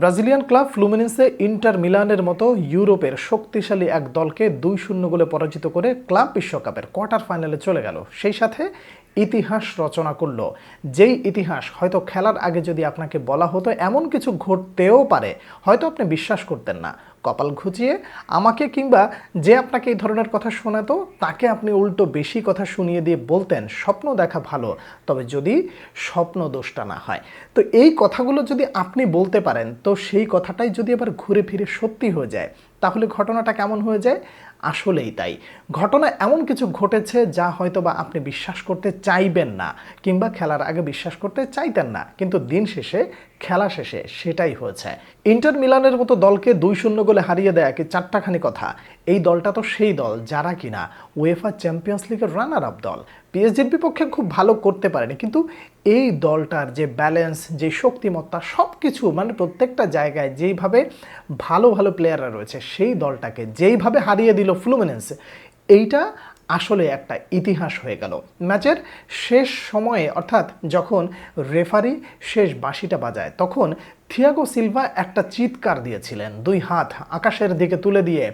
Brazilian club ফ্লুমিনেন্সে inter মিলানের মতো ইউরোপের শক্তিশালী এক দলকে দুই শূন্য গোলে পরাজিত করে ক্লাব বিশ্বকাপের কোয়ার্টার ফাইনালে চলে গেল। সেই সাথে ইতিহাস রচনা করল। যেই ইতিহাস হয়তো খেলার আগে যদি আপনাকে বলা হতো, এমন কিছু ঘটতেও পারে। হয়তো আপনি বিশ্বাস করতেন না। কপাল ঘুচিয়ে আমাকে কিংবা যে আপনাকে এই ধরনের কথা শোনাতো, তাকে আপনি উল্টো বেশি কথা শুনিয়ে দিয়ে বলতেন, স্বপ্ন দেখা ভালো। তবে যদি স্বপ্ন দোষটা না হয়। তো এই কথাগুলো যদি আপনি বলতে পারেন, তো সেই কথাটাই যদি আবার ঘুরে ফিরে সত্যি হয়ে যায়, তাহলে ঘটনাটা কেমন হয়ে যায়? আসলেই তাই। ঘটনা এমন কিছু ঘটেছে যা হয়তো বা আপনি বিশ্বাস করতে চাইবেন না কিংবা খেলার আগে বিশ্বাস করতে চাইতেন না, কিন্তু দিন শেষে, খেলা শেষে সেটাই হয়েছে। ইন্টার মিলানের মতো দলকে দুই শূন্য গোলে হারিয়ে দেয়া কি চারটাখানি কথা? এই দলটা তো সেই দল, যারা কিনা উয়েফা চ্যাম্পিয়ন্স লিগের রানার আপ দল। পিএসজির বিপক্ষে খুব ভালো করতে পারেনি, কিন্তু এই দলটার যে ব্যালেন্স যে শক্তিমত্তা সব কিছু মানে প্রত্যেকটা জায়গায় যেইভাবে ভালো ভালো প্লেয়াররা রয়েছে, সেই দলটাকে যেইভাবে হারিয়ে দিল ফ্লুমিনেন্স এইটা আসলে একটা ইতিহাস হয়ে গেল। ম্যাচের শেষ সময়ে, অর্থাৎ যখন রেফারি শেষ বাঁশিটা বাজায়, তখন থিয়াগো সিলভা একটা চিৎকার দিয়েছিলেন, দুই হাত আকাশের দিকে তুলে দিয়ে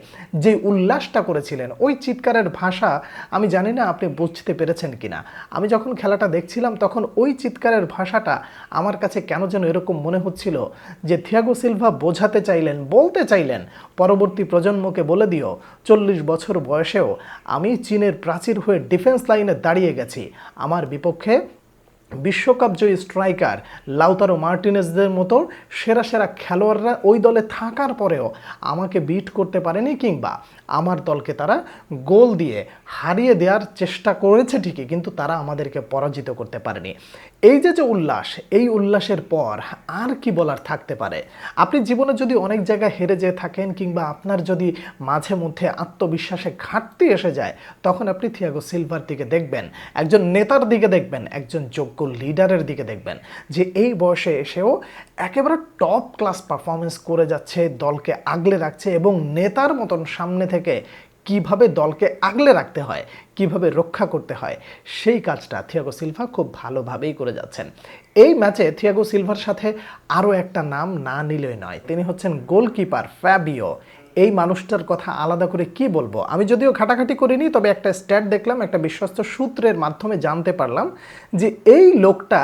যে উল্লাসটা করেছিলেন। ওই চিৎকারের ভাষা আমি জানি না আপনি বুঝতে পেরেছেন কিনা। আমি যখন খেলাটা দেখছিলাম তখন ওই চিৎকারের ভাষাটা আমার কাছে কেন যেন এরকম মনে হচ্ছিল যে থিয়াগো সিলভা বোঝাতে চাইলেন, বলতে চাইলেন। পরবর্তী প্রজন্মকে বলে দিও, চল্লিশ বছর বয়সেও আমি চীনের প্রাচীর হয়ে ডিফেন্স লাইনে দাঁড়িয়ে গেছি। আমার বিপক্ষে বিশ্বকাপ জয়ী স্ট্রাইকার লাউতারো মার্টিনেসদের মতো সেরা সেরা খেলোয়াড়রা ওই দলে থাকার পরেও আমাকে বিট করতে পারেনি কিংবা আমার দলকে তারা গোল দিয়ে হারিয়ে দেওয়ার চেষ্টা করেছে ঠিকই, কিন্তু তারা আমাদেরকে পরাজিত করতে পারেনি। এই যে যে উল্লাস, এই উল্লাসের পর আর কি বলার থাকতে পারে? আপনি জীবনে যদি অনেক জায়গায় হেরে যেয়ে থাকেন কিংবা আপনার যদি মাঝে মধ্যে আত্মবিশ্বাসে ঘাটতি এসে যায়, তখন আপনি থিয়াগো সিলভার দিকে দেখবেন, একজন নেতার দিকে দেখবেন, একজন যোগ্য লিডারের দিকে দেখবেন, যে এই বয়সে এসেও একেবারে টপ ক্লাস পারফরমেন্স করে যাচ্ছে, দলকে আগলে রাখছে এবং নেতার মতন সামনে থেকে কীভাবে দলকে আগলে রাখতে হয়, কীভাবে রক্ষা করতে হয়, সেই কাজটা থিয়াগো সিলভা খুব ভালোভাবেই করে যাচ্ছেন। এই ম্যাচে থিয়াগো সিলভার সাথে আরও একটা নাম না নিলেই নয়, তিনি হচ্ছেন গোলকিপার ফ্যাবিও এই মানুষটার কথা আলাদা করে কি বলব? আমি যদিও ঘাটাঘাটি করিনি, তবে একটা স্ট্যাট দেখলাম, একটা বিশ্বস্ত সূত্রের মাধ্যমে জানতে পারলাম যে এই লোকটা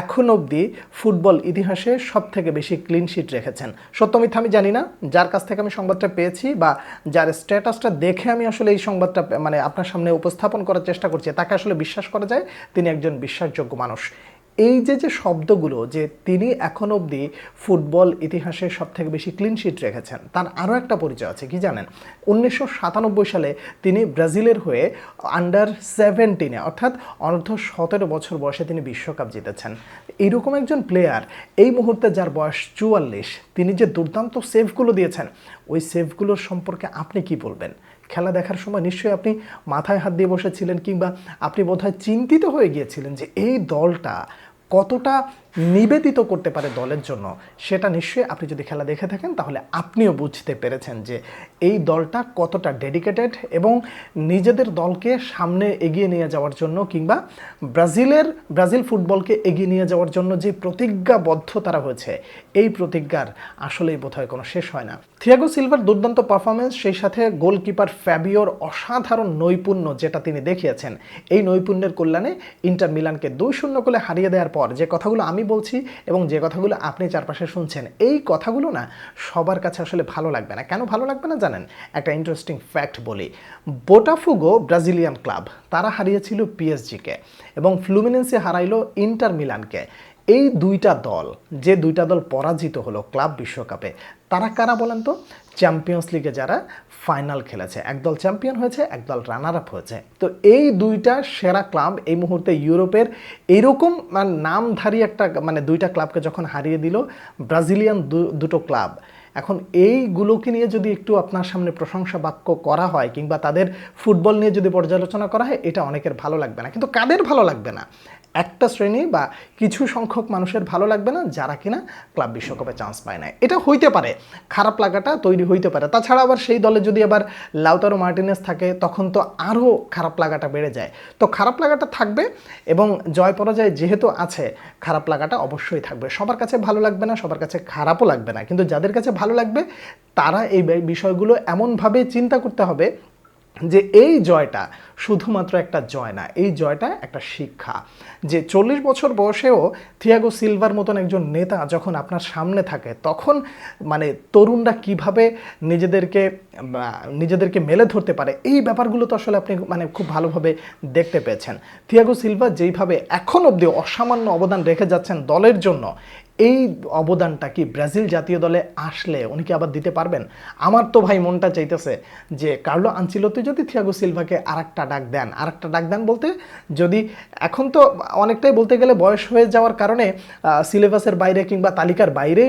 এখন অবধি ফুটবল ইতিহাসে সব থেকে বেশি ক্লিন শিট রেখেছেন। সত্য মিথ্যা আমি জানি না, যার কাছ থেকে আমি সংবাদটা পেয়েছি বা যার স্ট্যাটাসটা দেখে আমি আসলে এই সংবাদটা মানে আপনার সামনে উপস্থাপন করার চেষ্টা করছি, তাকে আসলে বিশ্বাস করা যায়, তিনি একজন বিশ্বাসযোগ্য মানুষ। এই যে যে শব্দগুলো যে তিনি এখন অবধি ফুটবল ইতিহাসে সব থেকে বেশি ক্লিন শিট রেখেছেন, তার আরও একটা পরিচয় আছে, কি জানেন? উনিশশো সাতানব্বই সালে তিনি ব্রাজিলের হয়ে আন্ডার সেভেন্টিনে অর্থাৎ অনূর্ধ্ব সতেরো বছর বয়সে তিনি বিশ্বকাপ জিতেছেন। এইরকম একজন প্লেয়ার এই মুহূর্তে যার বয়স চুয়াল্লিশ, তিনি যে দুর্দান্ত সেভগুলো দিয়েছেন, ওই সেভগুলোর সম্পর্কে আপনি কি বলবেন? খেলা দেখার সময় নিশ্চয়ই আপনি মাথায় হাত দিয়ে বসেছিলেন কিংবা আপনি বোধহয় চিন্তিত হয়ে গিয়েছিলেন যে এই দলটা কতটা নিবেদিত করতে পারে দলের জন্য, সেটা নিশ্চয়ই আপনি যদি খেলা দেখে থাকেন, তাহলে আপনিও বুঝতে পেরেছেন যে এই দলটা কতটা ডেডিকেটেড এবং নিজেদের দলকে সামনে এগিয়ে নিয়ে যাওয়ার জন্য কিংবা ব্রাজিলের, ব্রাজিল ফুটবলকে এগিয়ে নিয়ে যাওয়ার জন্য যে প্রতিজ্ঞাবদ্ধ তারা হয়েছে, এই প্রতিজ্ঞার আসলেই বোধহয় কোনো শেষ হয় না। থিয়াগো সিলভার দুর্দান্ত পারফরমেন্স সেই সাথে গোলকিপার ফ্যাবিওর অসাধারণ নৈপুণ্য যেটা তিনি দেখিয়েছেন, এই নৈপুণ্যের কল্যাণে ইন্টার মিলানকে দুই শূন্য করে হারিয়ে দেওয়ার পর যে কথাগুলো আমি বলছি এবং যে কথাগুলো আপনি চারপাশে শুনছেন, এই কথাগুলো না সবার কাছে আসলে ভালো লাগবে না। কেন ভালো লাগবে না জানেন? একটা ইন্টারেস্টিং ফ্যাক্ট বলি। বোটাফুগো ব্রাজিলিয়ান ক্লাব তারা হারিয়েছিল পিএসজিকে এবং ফ্লুমিনেন্সে হারাইলো ইন্টার মিলানকে এই দুইটা দল, যে দুইটা দল পরাজিত হলো ক্লাব বিশ্বকাপে, তারা কারা বলেন তো? চ্যাম্পিয়ন্স লিগে যারা ফাইনাল খেলেছে একদল চ্যাম্পিয়ন হয়েছে একদল রানার আপ হয়েছে। তো এই দুইটা সেরা ক্লাব এই মুহূর্তে ইউরোপের এইরকম মানে নামধারী একটা মানে দুইটা ক্লাবকে যখন হারিয়ে দিল, ব্রাজিলিয়ান দুটো ক্লাব। এখন এইগুলোকে নিয়ে যদি একটু আপনার সামনে প্রশংসা বাক্য করা হয়, কিংবা তাদের ফুটবল নিয়ে যদি পর্যালোচনা করা হয়, এটা অনেকের ভালো লাগবে না। কিন্তু কাদের ভালো লাগবে না? একটা শ্রেণি বা কিছু সংখ্যক মানুষের ভালো লাগবে না, যারা কিনা ক্লাব বিশ্বকাপে চান্স পায় না এটা হইতে পারে, খারাপ লাগাটা তৈরি হইতে পারে। তাছাড়া আবার সেই দলে যদি আবার লাউতারো মার্টিনেস থাকে, তখন তো আরও খারাপ লাগাটা বেড়ে যায়। তো খারাপ লাগাটা থাকবে এবং জয় পরাজয় যেহেতু আছে, খারাপ লাগাটা অবশ্যই থাকবে। সবার কাছে ভালো লাগবে না, সবার কাছে খারাপও লাগবে না। কিন্তু যাদের কাছে ভালো লাগবে, তারা এই বিষয়গুলো এমনভাবে চিন্তা করতে হবে যে এই জয়টা শুধুমাত্র একটা জয় না, এই জয়টা একটা শিক্ষা। যে চল্লিশ বছর বয়সেও থিয়াগো সিলভার মতন একজন নেতা যখন আপনার সামনে থাকে, তখন মানে তরুণরা কীভাবে নিজেদেরকে নিজেদেরকে মেলে ধরতে পারে, এই ব্যাপারগুলো তো আসলে আপনি মানে খুব ভালোভাবে দেখতে পেয়েছেন। থিয়াগো সিলভা যেইভাবে এখন অবধি অসামান্য অবদান রেখে যাচ্ছেন দলের জন্য, এই অবদানটা কি ব্রাজিল জাতীয় দলে আসলে উনি কি আবার দিতে পারবেন? আমার তো ভাই মনটা চাইতেছে যে কার্লো আনচিলতে যদি থিয়াগো সিলভাকে আর ডাক দেন। আর একটা ডাক দেন বলতে, যদি এখন তো অনেকটাই বলতে গেলে বয়স হয়ে যাওয়ার কারণে সিলেবাসের বাইরে কিংবা তালিকার বাইরে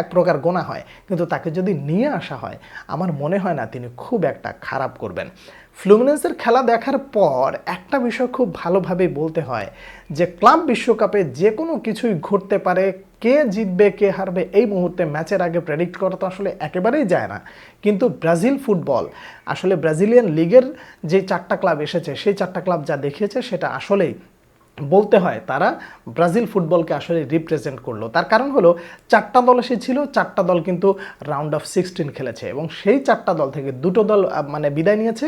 এক প্রকার গোনা হয়। কিন্তু তাকে যদি নিয়ে আসা হয়, আমার মনে হয় না তিনি খুব একটা খারাপ করবেন। ফ্লুমিনেন্সের খেলা দেখার পর একটা বিষয় খুব ভালোভাবে বলতে হয় যে ক্লাব বিশ্বকাপে যে কোনো কিছুই ঘটতে পারে, কে জিতবে, কে হারবে, এই মুহূর্তে ম্যাচের আগে প্রেডিক্ট করা তো আসলে একেবারেই যায় না। কিন্তু ব্রাজিল ফুটবল আসলে ব্রাজিলিয়ান লিগের যে চারটা ক্লাব এসেছে, সেই চারটা ক্লাব যা দেখিয়েছে, সেটা আসলেই বলতে হয়, তারা ব্রাজিল ফুটবলকে আসলে রিপ্রেজেন্ট করল। তার কারণ হলো, চারটা দল এসেছিল চারটা দল কিন্তু রাউন্ড অফ সিক্সটিন খেলেছে এবং সেই চারটা দল থেকে দুটো দল মানে বিদায় নিয়েছে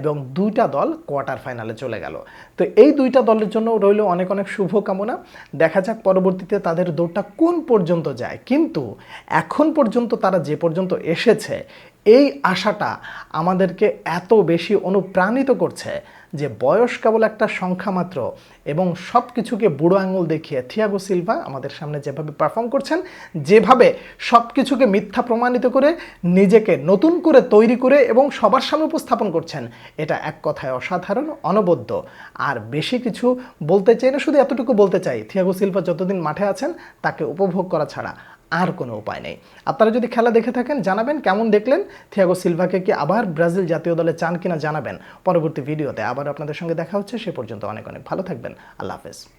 এবং দুইটা দল কোয়ার্টার ফাইনালে চলে গেল। তো এই দুইটা দলের জন্য রইল অনেক অনেক শুভকামনা। দেখা যাক পরবর্তীতে তাদের দৌড়টা কোন পর্যন্ত যায়। কিন্তু এখন পর্যন্ত তারা যে পর্যন্ত এসেছে এই আশাটা আমাদেরকে এত বেশি অনুপ্রাণিত করছে যে বয়স কেবল একটা সংখ্যা মাত্র এবং সব কিছুকে বুড়ো আঙুল দেখিয়ে থিয়াগো সিলভা আমাদের সামনে যেভাবে পারফর্ম করছেন, যেভাবে সব কিছুকে মিথ্যা প্রমাণিত করে, নিজেকে নতুন করে তৈরি করে এবং সবার সামনে উপস্থাপন করছেন, এটা এক কথায় অসাধারণ, অনবদ্য। আর বেশি কিছু বলতে চাই না, শুধু এতটুকু বলতে চাই, থিয়াগো সিলভা যতদিন মাঠে আছেন, তাকে উপভোগ করা ছাড়া আর কোনো উপায় নেই। আপনারা যদি খেলা দেখে থাকেন, জানাবেন কেমন দেখলেন। থিয়াগো সিলভাকে কি আবার ব্রাজিল জাতীয় দলে চান কিনা জানাবেন। পরবর্তী ভিডিওতে আবার আপনাদের সঙ্গে দেখা হচ্ছে, সে পর্যন্ত অনেক অনেক ভালো থাকবেন। আল্লাহ হাফেজ।